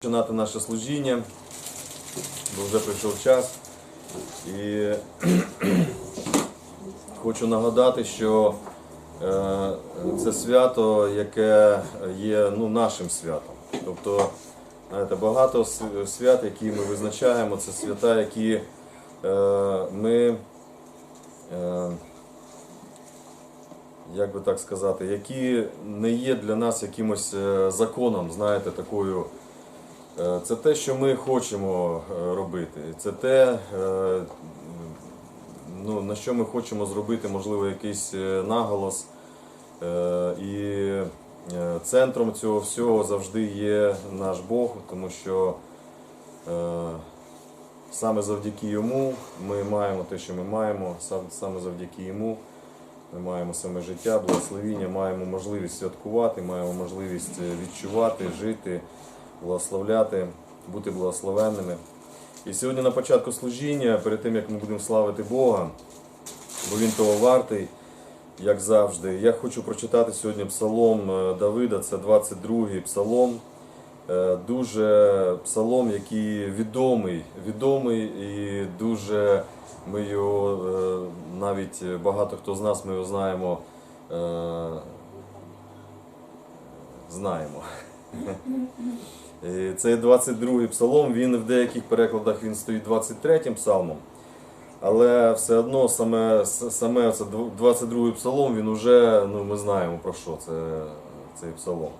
починати наше служіння, бо вже прийшов час. І хочу нагадати, що е, це свято, яке є ну, нашим святом. Тобто, знаєте, багато свят, які ми визначаємо, це свята, які е, ми, е, як би так сказати, які не є для нас якимось законом, знаєте, такою. Е, Це те, що ми хочемо е, робити. Це те, е, ну, на що ми хочемо зробити, можливо, якийсь наголос. І центром цього всього завжди є наш Бог, тому що саме завдяки йому ми маємо те, що ми маємо, саме завдяки йому. Ми маємо саме життя, благословіння, маємо можливість святкувати, маємо можливість відчувати, жити, благословляти, бути благословенними. І сьогодні на початку служіння, перед тим як ми будемо славити Бога, бо Він того вартий, як завжди, я хочу прочитати сьогодні псалом е, Давида, це 22-й псалом. Е, Дуже псалом, який відомий, відомий і дуже ми його е, навіть багато хто з нас ми його знаємо. Знаємо. І Цей 22-й псалом, він в деяких перекладах він стоїть 23-м псалмом. Але все одно саме, саме це 22-й псалом, він вже, ну, ми знаємо про що це, цей псалом.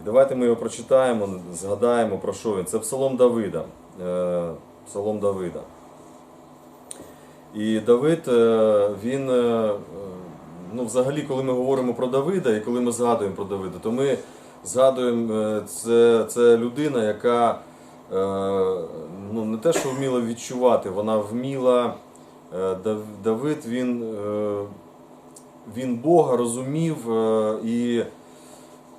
І давайте ми його прочитаємо, згадаємо про що він. Це псалом Давида. Е, Псалом Давида. І Давид, е, він, е, ну, взагалі, коли ми говоримо про Давида і коли ми згадуємо про Давида, то ми згадуємо, е, це, це людина, яка е, ну, не те, що вміла відчувати, вона вміла. е, Давид, він, він Бога розумів і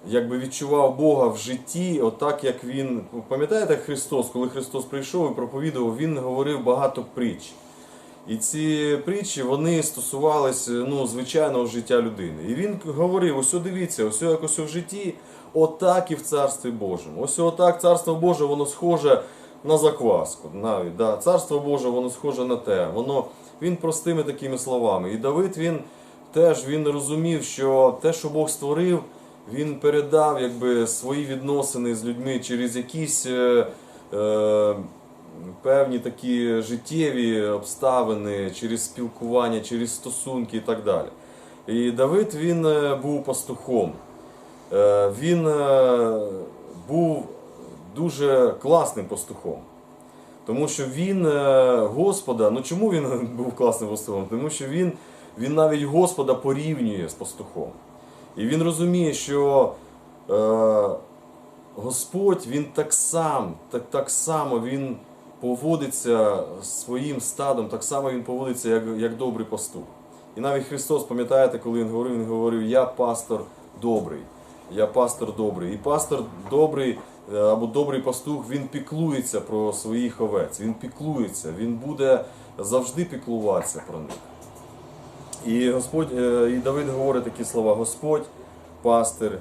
якби відчував Бога в житті, отак як він. Пам'ятаєте Христос, коли Христос прийшов і проповідував, він говорив багато притч. І ці притчі вони стосувалися ну, звичайного життя людини. І він говорив: ось дивіться, ось о, як ось в житті, отак і в Царстві Божому. Ось отак Царство Боже, воно схоже на закваску. Навіть, да. Царство Боже, воно схоже на те. Воно, він простими такими словами. І Давид він теж він розумів, що те, що Бог створив, він передав якби, свої відносини з людьми через якісь. Е, е, певні такі життєві обставини, через спілкування, через стосунки і так далі. І Давид він е, був пастухом. Е, Він е, був дуже класним пастухом. Тому що він е, Господа, ну чому він був класним пастухом? Тому що він, він навіть Господа порівнює з пастухом. І він розуміє, що е, Господь він так сам, так, так само він поводиться своїм стадом, так само він поводиться як, як добрий пастух. І навіть Христос, пам'ятаєте, коли він говорив, він говорив, я пастор добрий, я пастор добрий. І пастор добрий е, або добрий пастух, він піклується про своїх овець, він піклується, він буде завжди піклуватися про них. І Господь, е, і Давид говорить такі слова: Господь пастир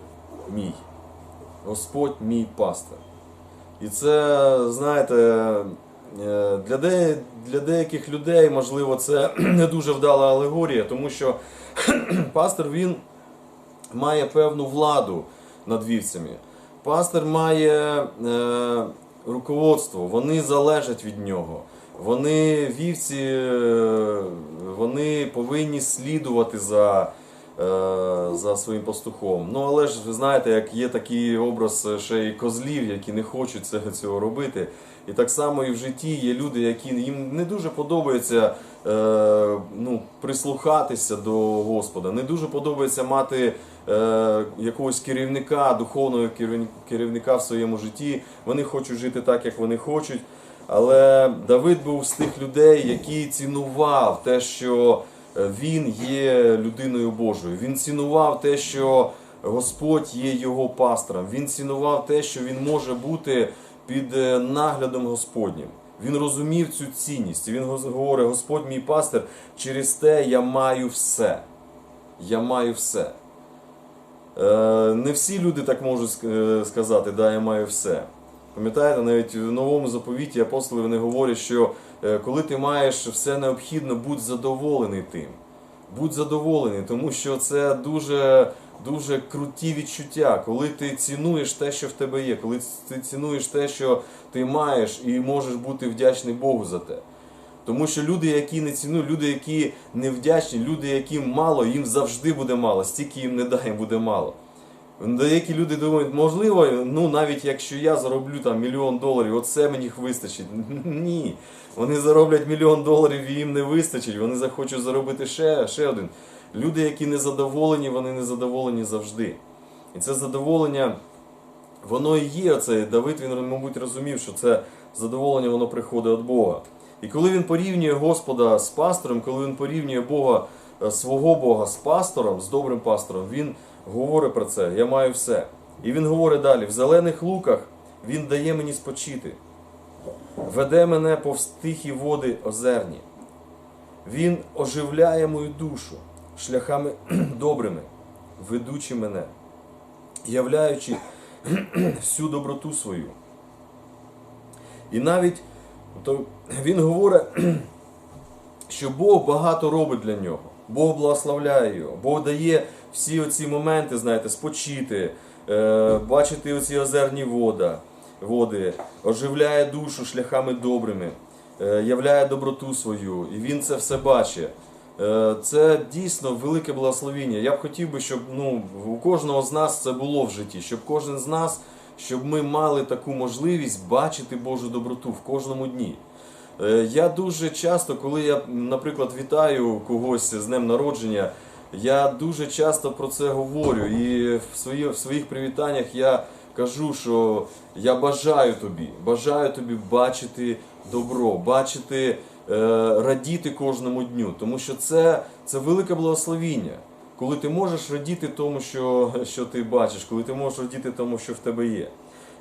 мій. Господь мій пастир. І це, знаєте, е, для, де, для деяких людей, можливо, це не дуже вдала алегорія, тому що пастир він має певну владу над вівцями. Пастир має е, руководство, вони залежать від нього. Вони вівці, е, вони повинні слідувати за, е, за своїм пастухом. Ну але ж ви знаєте, як є такий образ ще й козлів, які не хочуть цього робити. І так само і в житті є люди, які їм не дуже подобається е, ну, прислухатися до Господа, не дуже подобається мати е, якогось керівника, духовного керівника в своєму житті. Вони хочуть жити так, як вони хочуть. Але Давид був з тих людей, який цінував те, що е, він є людиною Божою. Він цінував те, що Господь є його пастором. Він цінував те, що він може бути під е, наглядом Господнім. Він розумів цю цінність. Він говорить: Господь мій пастир, через те я маю все. Я маю все. Е, Не всі люди так можуть е, сказати, да, я маю все. Пам'ятаєте, навіть в новому заповіті апостоли вони говорять, що е, коли ти маєш все необхідне, будь задоволений тим. Будь задоволений, тому що це дуже, дуже круті відчуття, коли ти цінуєш те, що в тебе є, коли ти цінуєш те, що ти маєш, і можеш бути вдячний Богу за те. Тому що люди, які не цінують, люди, які не вдячні, люди, яким мало, їм завжди буде мало, стільки їм не дай, буде мало. Деякі люди думають, можливо, ну навіть якщо я зароблю там мільйон доларів, оце мені вистачить. Ні. Вони зароблять мільйон доларів і їм не вистачить. Вони захочуть заробити ще, ще один. Люди, які не задоволені, вони не задоволені завжди. І це задоволення, воно і є. Оце. Давид, він, мабуть, розумів, що це задоволення воно приходить від Бога. І коли він порівнює Господа з пастором, коли він порівнює Бога, е, свого Бога з пастором, з добрим пастором, він говорить про це. Я маю все. І він говорить далі: в зелених луках він дає мені спочити, веде мене повз тихі води озерні. Він оживляє мою душу шляхами добрими, ведучи мене, являючи всю доброту свою. І навіть то він говорить, що Бог багато робить для нього. Бог благословляє його, Бог дає всі оці моменти, знаєте, спочити, е, бачити оці озерні вода, води, оживляє душу шляхами добрими, е, являє доброту свою, і він це все бачить. Е, Це дійсно велике благословіння. Я б хотів би, щоб ну, у кожного з нас це було в житті, щоб кожен з нас, щоб ми мали таку можливість бачити Божу доброту в кожному дні. Е, Я дуже часто, коли я, наприклад, вітаю когось з днем народження, я дуже часто про це говорю. І в, свої, в своїх привітаннях я кажу, що я бажаю тобі, бажаю тобі бачити добро, бачити, е, радіти кожному дню. Тому що це, це велике благословіння. Коли ти можеш радіти тому, що, що ти бачиш, коли ти можеш радіти тому, що в тебе є.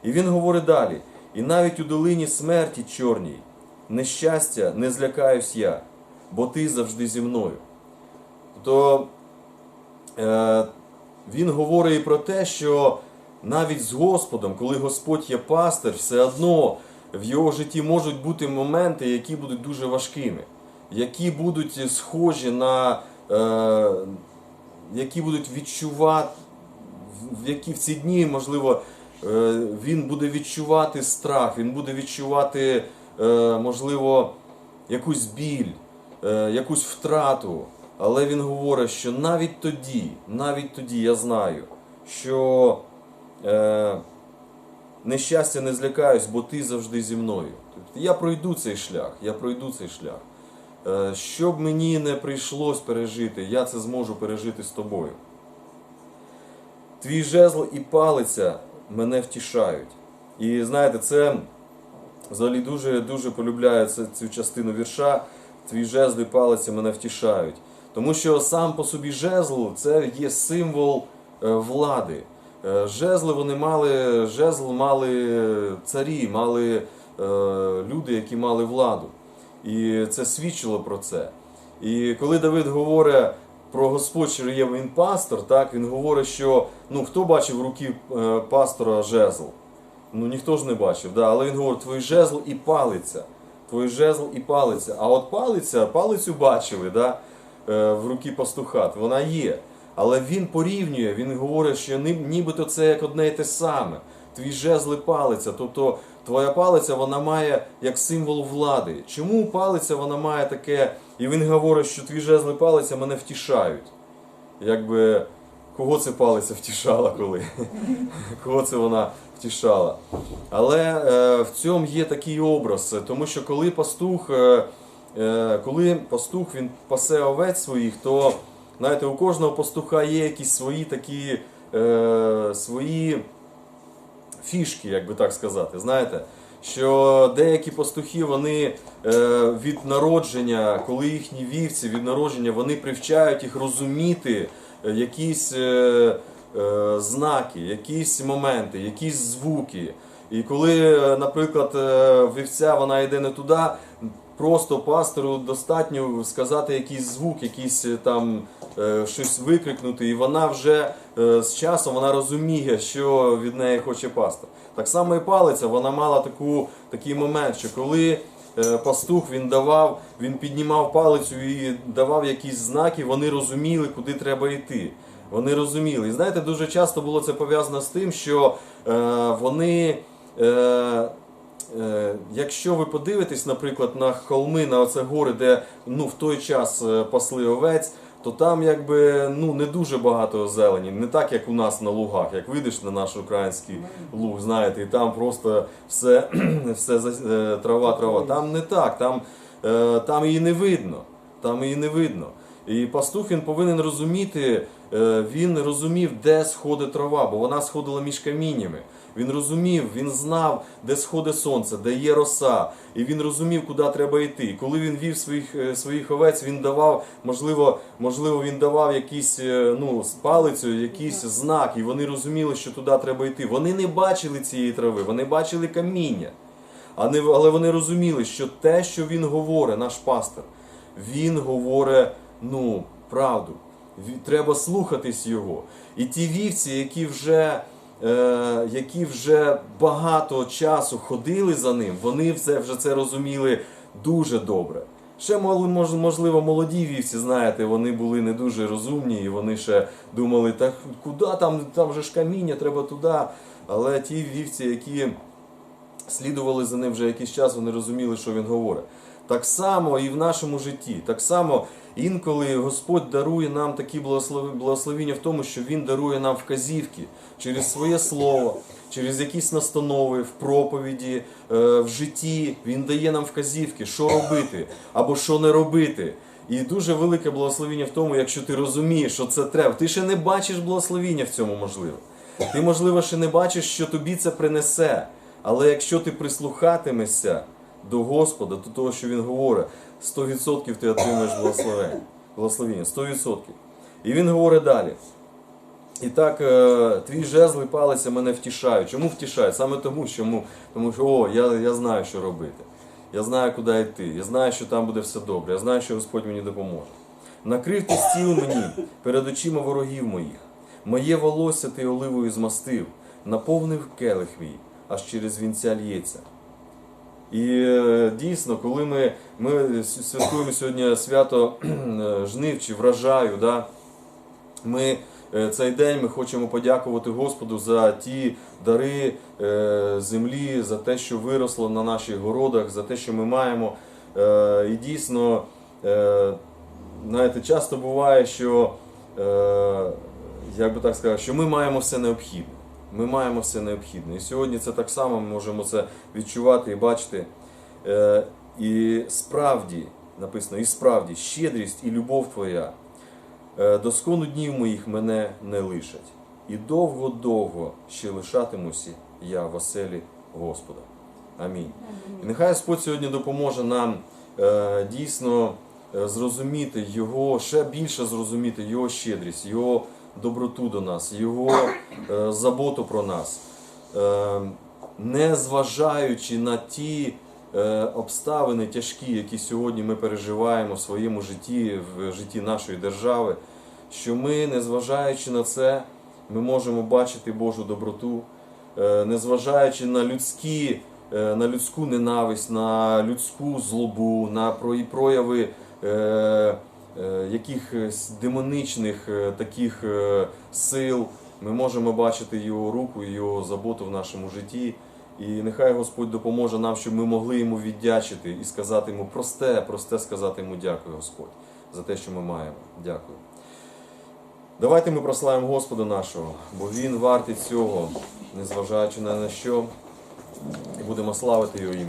І він говорить далі: і навіть у долині смерті чорній нещастя не злякаюсь я, бо ти завжди зі мною. Тобто е, він говорить і про те, що навіть з Господом, коли Господь є пастир, все одно в його житті можуть бути моменти, які будуть дуже важкими, які будуть схожі на. Е, які будуть відчувати, в які в ці дні, можливо, е, він буде відчувати страх, він буде відчувати, е, можливо, якусь біль, е, якусь втрату. Але він говорить, що навіть тоді, навіть тоді я знаю, що е, нещастя не злякаюсь, бо ти завжди зі мною. Тобто я пройду цей шлях, я пройду цей шлях. Е, Що б мені не прийшлось пережити, я це зможу пережити з тобою. Твій жезл і палиця мене втішають. І знаєте, це взагалі дуже дуже полюбляю цю частину вірша. Твій жезл і палиця мене втішають. Тому що сам по собі жезл це є символ е, влади. Е, Жезли вони мали, жезл мали царі, мали люди, які мали владу. І це свідчило про це. І коли Давид говорить про Господь, що є він пастор, так, він говорить, що ну, хто бачив в руки е, пастора жезл? Ну ніхто ж не бачив, да? але він говорить, твій жезл і палиця. Твій жезл і палиця. А от палиця, палицю бачили да? е, в руки пастуха, вона є. Але він порівнює, він говорить, що ні- нібито це як одне і те саме. Твій жезл і палиця. Тобто твоя палиця вона має як символ влади. Чому палиця вона має таке? І він говорить, що твій жезл і палиця мене втішають. Якби кого це палиця втішала коли? Кого це вона втішала? Але е, в цьому є такий образ, тому що коли пастух, е, е, коли пастух він пасе овець своїх, то знаєте, у кожного пастуха є якісь свої такі е, свої фішки, як би так сказати. Знаєте, що деякі пастухи вони е, від народження, коли їхні вівці від народження, вони привчають їх розуміти е, якісь е, знаки, якісь моменти, якісь звуки. І коли, наприклад, вівця вона йде не туди, просто пастору достатньо сказати якийсь звук, якийсь е, там е, щось викрикнути, і вона вже е, з часом вона розуміє, що від неї хоче пастор. Так само і палиця, вона мала таку, такий момент, що коли пастух він давав, він піднімав палицю і давав якісь знаки, вони розуміли, куди треба йти. Вони розуміли. І знаєте, дуже часто було це пов'язано з тим, що е, вони. Е, Якщо ви подивитесь, наприклад, на холми, на оце гори, де ну, в той час е, пасли овець, то там якби ну, не дуже багато зелені, не так, як у нас на лугах. Як вийдеш на наш український луг, знаєте, і там просто все, все е, трава, трава. Там не так, там, е, там її не видно. Там її не видно. І пастух він повинен розуміти, е, він розумів, де сходить трава, бо вона сходила між каміннями. Він розумів, він знав, де сходить сонце, де є роса, і він розумів, куди треба йти. І коли він вів своїх, е, своїх овець, він давав, можливо, можливо, він давав якісь е, ну, палицю, якийсь знак, і вони розуміли, що туди треба йти. Вони не бачили цієї трави, вони бачили каміння. Але вони розуміли, що те, що він говорить, наш пастор, він говорить ну, правду. Треба слухатись його. І ті вівці, які вже, е, які вже багато часу ходили за ним, вони все, вже це розуміли дуже добре. Ще можливо, молоді вівці, знаєте, вони були не дуже розумні, і вони ще думали, так куди там, там же ж каміння, треба туди. Але ті вівці, які слідували за ним вже якийсь час, вони розуміли, що він говорить. Так само і в нашому житті. Так само інколи Господь дарує нам такі благословіння в тому, що Він дарує нам вказівки через своє слово, через якісь настанови в проповіді, е, в житті. Він дає нам вказівки, що робити або що не робити. І дуже велике благословіння в тому, якщо ти розумієш, що це треба. Ти ще не бачиш благословіння в цьому можливо. Ти, можливо, ще не бачиш, що тобі це принесе. Але якщо ти прислухатимешся до Господа, до того, що Він говорить, 100% ти отримаєш благословення. 100%. І він говорить далі. І так, е, твій жезл і палиця мене втішають. Чому втішають? Саме тому, що, му- тому що о, я, я знаю, що робити. Я знаю, куди йти. Я знаю, що там буде все добре. Я знаю, що Господь мені допоможе. Накрив ти стіл мені перед очима ворогів моїх. Моє волосся ти оливою змастив, наповнив келих мій, аж через вінця лється. І е, дійсно, коли ми, ми святкуємо сьогодні свято е, жнив чи врожаю, да, ми е, цей день ми хочемо подякувати Господу за ті дари землі, за те, що виросло на наших городах, за те, що ми маємо. І дійсно, знаєте, часто буває, що, як би так сказати, що ми маємо все необхідне. Ми маємо все необхідне. І сьогодні це так само ми можемо це відчувати і бачити. Е, І справді, написано, і справді, щедрість і любов твоя Е, До скону днів моїх мене не лишать, і довго-довго ще лишатимуся я в оселі Господа. Амінь. І нехай Господь сьогодні допоможе нам е, дійсно зрозуміти Його, ще більше зрозуміти Його щедрість, Його доброту до нас, Його е, заботу про нас, Е, не зважаючи на ті е, обставини тяжкі, які сьогодні ми переживаємо в своєму житті, в житті нашої держави, що ми, незважаючи на це, ми можемо бачити Божу доброту, незважаючи на людські, на людську ненависть, на людську злобу, на прояви якихось демоничних е, таких е, сил, ми можемо бачити його руку його заботу в нашому житті. І нехай Господь допоможе нам, щоб ми могли йому віддячити і сказати йому просте, просте сказати йому дякую, Господь, за те, що ми маємо. Дякую. Давайте ми прославимо Господа нашого, бо Він вартий цього, незважаючи на що, і будемо славити Його ім'я.